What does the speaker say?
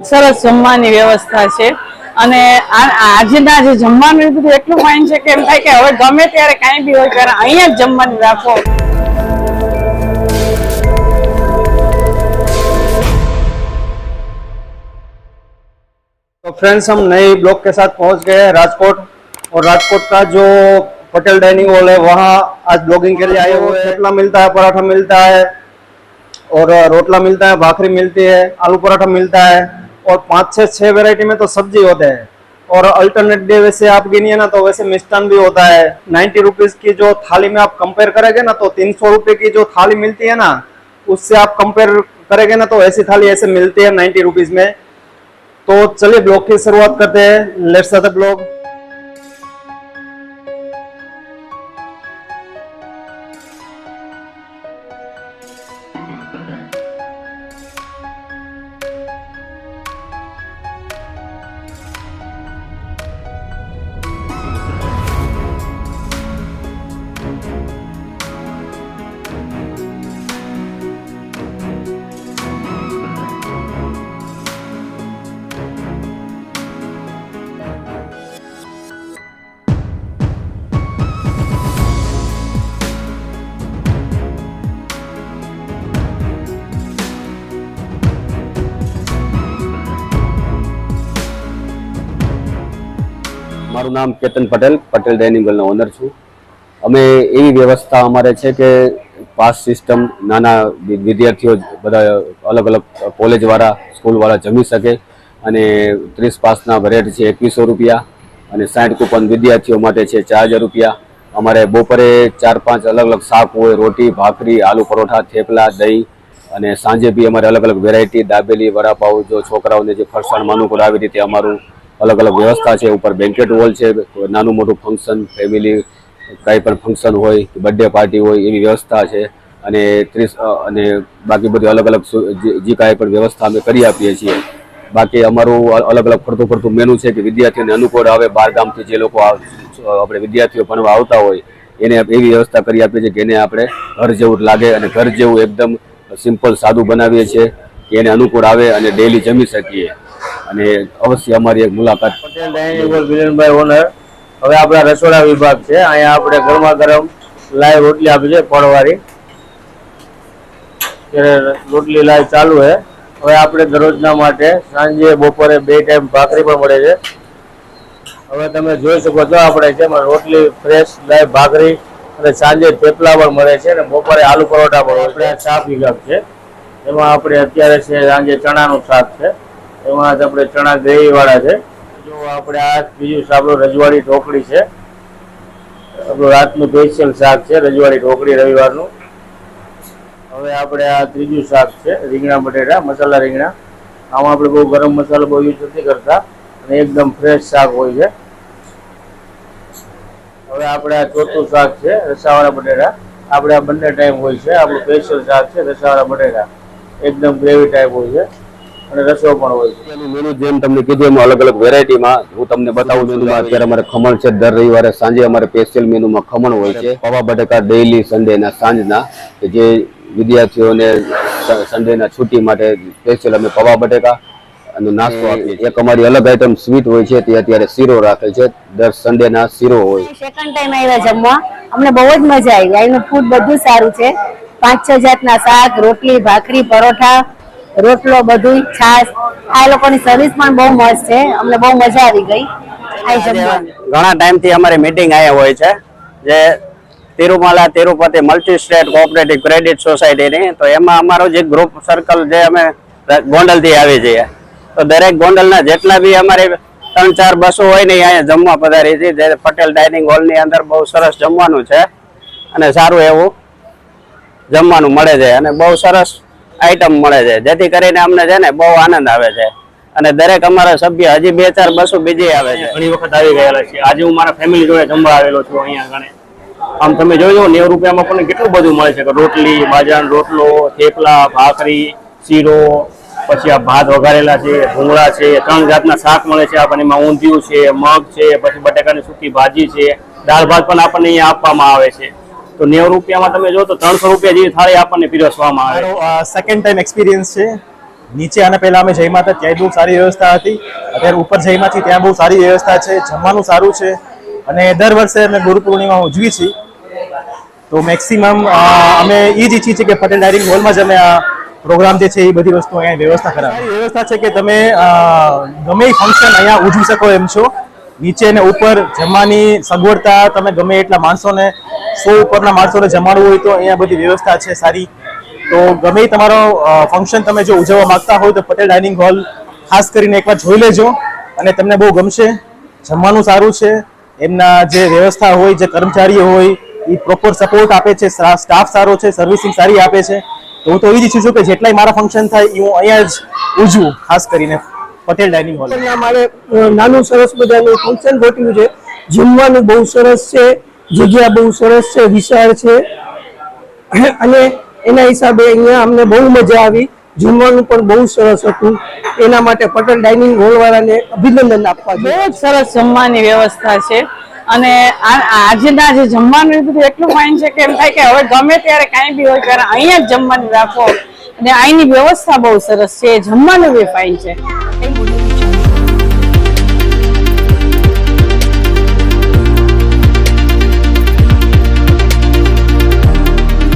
સરસ જમવાની વ્યવસ્થા છે અને આ- આજના જે જમવાનું એ બધું એટલું ફાઇન છે કે એમ થાય કે હવે ગમે ત્યારે કાંઈ બી હોય ત્યારે અહીંયા જ જમવાનું રાખો तो फ्रेंड्स हम नए ब्लॉग के साथ पहुंच गए हैं राजकोट और राजकोट का जो पटेल डाइनिंग हॉल है वहाँ आज ब्लॉगिंग के लिए आए हुए हैं थेपला मिलता है पराठा मिलता है और रोटला मिलता है भाखरी मिलती है आलू पराठा मिलता है और पाँच छः छः वेराइटी में तो सब्ज़ी होते हैं। और अल्टरनेट डे वैसे आप गिनिए ना तो वैसे मिष्टान भी होता है। नाइन्टी रुपीज़ की जो थाली में आप कंपेयर करेंगे ना तो तीन सौ रुपये की जो थाली मिलती है ना, उससे आप कंपेयर करेंगे ना तो ऐसी थाली ऐसे मिलती है नाइन्टी रुपीज़ में। तो चलिए ब्लॉग की शुरुआत करते हैं। लेट्स ब्लॉग મારું નામ કેતન પટેલ પટેલ ડાઇનિંગ હોલનો ઓનર છું. અમે એવી વ્યવસ્થા અમારે છે કે પાસ સિસ્ટમ નાના વિદ્યાર્થીઓ બધા અલગ અલગ કોલેજવાળા સ્કૂલવાળા જમી શકે અને ત્રીસ પાસના રેટ છે એકવીસો રૂપિયા અને સાઠ કૂપન વિદ્યાર્થીઓ માટે છે ચાર હજાર રૂપિયા. અમારે બપોરે ચાર પાંચ અલગ અલગ શાક હોય, રોટી, ભાખરી, આલુ પરોઠા, થેપલા, દહીં અને સાંજે બી અમારે અલગ અલગ વેરાયટી દાબેલી, વડાપાઉં, જો છોકરાઓને જે ફરસાણ અનુકૂળ આવી રીતે અમારું અલગ અલગ વ્યવસ્થા છે, ઉપર બેન્કેટ હોલ છે, નાનું મોટું ફંક્શન ફેમિલી કાંઈ પણ ફંક્શન હોય બર્થડે પાર્ટી હોય, એવી વ્યવસ્થા છે. અને ત્રીસ અને બાકી બધી અલગ અલગ જે કાંઈ પણ વ્યવસ્થા અમે કરી આપીએ છીએ. બાકી અમારું અલગ અલગ ફરતું ફરતું મેનુ છે કે વિદ્યાર્થીઓને અનુકૂળ આવે બહાર ગામથી જે લોકો આપણે વિદ્યાર્થીઓ ભણવા આવતા હોય, એને એવી વ્યવસ્થા કરી આપીએ છીએ કે એને આપણે ઘર જેવું લાગે અને ઘર જેવું એકદમ સિમ્પલ સાદું બનાવીએ છીએ કે એને અનુકૂળ આવે અને ડેલી જમી શકીએ. અને અવશ્ય અમારી એક મુલાકાત. પટેલ હવે આપણા રસોડા વિભાગ છે. અહીંયા આપણે ગરમા ગરમ લાઈવ રોટલી આપી છે ફળવાળી. રોટલી લાઈવ ચાલુ છે. હવે આપણે દરરોજના માટે સાંજે, બપોરે બે ટાઈમ ભાખરી પણ મળે છે. હવે તમે જોઈ શકો છો આપણે છે રોટલી ફ્રેશ, લાઈવ ભાખરી અને સાંજે થેપલા પણ મળે છે અને બપોરે આલુ પરોઠા પણ આપણે શાક વિભાગ છે. એમાં આપણે અત્યારે છે સાંજે ચણાનું શાક છે. એમાં જ આપણે ચણા ગ્રેવી વાળા છે. જો આપણે આ બીજું આપણું રજવાડી ઢોકળી છે. આપણું રાતનું સ્પેશિયલ શાક છે, રજવાડી ઢોકળી રવિવારનું. હવે આપણે આ ત્રીજું શાક છે, રીંગણા બટેટા, મસાલા રીંગણા. આમાં આપણે બહુ ગરમ મસાલો બહુ યુઝ નથી કરતા, અને એકદમ ફ્રેશ શાક હોય છે. હવે આપણે આ ચોથું શાક છે, રસાવાળા બટેટા. આપણે આ બંને ટાઈમ હોય છે, આપણું સ્પેશિયલ શાક છે, રસાવાળા બટેટા. એકદમ ગ્રેવી ટાઈપ હોય છે. અને રસો પણ હોય છે. એનું મેનુ જેમ તમને કીધું એમાં અલગ અલગ વેરાયટીમાં હું તમને બતાવું છું અત્યારે અમારે ખમણ છે. દર રવિવારે સાંજે અમારે સ્પેશિયલ મેનુમાં ખમણ હોય છે. પવા બટાકા ડેઈલી સન્ડેના સાંજના. કે જે વિદ્યાર્થીઓને સન્ડેના છુટ્ટી માટે સ્પેશિયલ અમે પવા બટેકા અને નાસ્તો આપીએ એક અમારી અલગ આઈટમ સ્વીટ હોય છે તે અત્યારે શીરો રાખેલ છે. દર સન્ડેના શીરો હોય. સેકન્ડ ટાઈમ આવ્યા જમવા. અમને બહુ જ મજા આવી. અહીંનું ફૂડ બધું સારું છે. પાંચ છ જાતના શાક રોટલી ભાખરી પરોઠા રોટલો બધું છાશ. આ લોકોની સર્વિસ પણ બહુ મસ્ત છે. અમને બહુ મજા આવી ગઈ. ઘણા ટાઈમ ટાઈમથી અમારી મીટિંગ અહીંયા હોય છે, જે Tirumala, Tirupati multi state cooperative credit સોસાયટીની તો એમાં અમારો જે ગ્રુપ સર્કલ જે અમે ગોંડલથી આવી છીએ તો દરેક ગોંડલના જેટલા બી અમારે ત્રણ ચાર બસો હોય ને અહીંયા જમવા પધારી છે જે પટેલ ડાઇનિંગ હોલની અંદર બહુ સરસ જમવાનું છે. અને સારું એવું જમવાનું મળે છે. અને બહુ સરસ આઈટમ મળે છે. જેથી કરીને અમને છે ને બહુ આનંદ આવે છે. અને દરેક અમારા સભ્ય હજી બે ચાર બસો બીજી આવે છે. ઘણી વખત આવી ગયેલા છે આજે હું મારા ફેમિલી જોડે જમવા આવેલો છું અહીંયા આગળ આમ તમે જોઈ લો નેવું રૂપિયામાં પણ કેટલું બધું મળે છે. રોટલી બાજરાનો રોટલો, થેપલા, ભાખરી, શીરો, પછી આ ભાત વઘારેલા છે, ભૂંગળા છે, ત્રણ જાતના શાક મળે છે આપણને. એમાં ઊંધિયું છે, મગ છે, પછી બટાકાની સૂકી ભાજી છે. દાળ ભાત પણ આપણને અહીંયા આપવામાં આવે છે. તો નેવું રૂપિયામાં તમે જો તો ત્રણસો રૂપિયા જેવી થાળી આપણને પીરસવામાં આવે. સેકન્ડ ટાઈમ એક્સપિરિયન્સ છે. નીચે અને પહેલા અમે જઈમાં હતા ત્યાં બહુ સારી વ્યવસ્થા હતી. અત્યારે ઉપર જઈમાં છીએ ત્યાં બહુ સારી વ્યવસ્થા છે. જમવાનું સારું છે. અને દર વર્ષે અમે ગુરુ પૂર્ણિમા ઉજવી છીએ. તો મેક્સિમમ અમે એ જ ઈચ્છીએ છીએ કે પટેલ ડાઇનિંગ હોલમાં જ અમે આ પ્રોગ્રામ જે છે એ બધી વસ્તુ અહીંયા વ્યવસ્થા કરાવી વ્યવસ્થા છે કે તમે ગમે ફંક્શન અહીંયા ઉજવી શકો એમ છો. નીચે ને ઉપર જમવાની સગવડતા, તમે ગમે એટલા માણસોને, સો ઉપરના માણસોને જમાડવું હોય તો અહીંયા બધી વ્યવસ્થા છે સારી. તો ગમે તમારો ફંક્શન તમે જો ઉજવવા માંગતા હોય તો પટેલ ડાઇનિંગ હોલ ખાસ કરીને એકવાર જોઈ લેજો અને તમને બહુ ગમશે. જમવાનું સારું છે. એમના જે વ્યવસ્થા હોય, જે કર્મચારીઓ હોય એ પ્રોપર સપોર્ટ આપે છે. સ્ટાફ સારો છે સર્વિસિંગ સારી આપે છે. તો હું તો એ જ ઈચ્છું છું કે જેટલાય મારા ફંક્શન થાય એ હું અહીંયા જ ઉજવું, ખાસ કરીને. Patel dining hall. અમારે નાનું સરસ મજાનું ફંક્શન ગોઠવ્યું છે. જમવાનું બહુ સરસ છે જગ્યા બહુ સરસ છે વિશાળ છે. અને એના હિસાબે અહીંયા અમને બહુ મજા આવી. જમવાનું પણ બહુ સરસ હતું. એના માટે પટેલ ડાઇનિંગ હોલ વાળાને અભિનંદન આપવા બહુ જ સરસ જમવાની વ્યવસ્થા છે. અને આજના જે જમવાનું બધું એટલું ફાઇન છે કે એમ થાય કે હવે ગમે ત્યારે કાંઈ બી હોય ત્યારે અહીંયા જ જમવાનું રાખો. અને અહીંની વ્યવસ્થા બહુ સરસ છે. જમવાનું બી ફાઇન છે.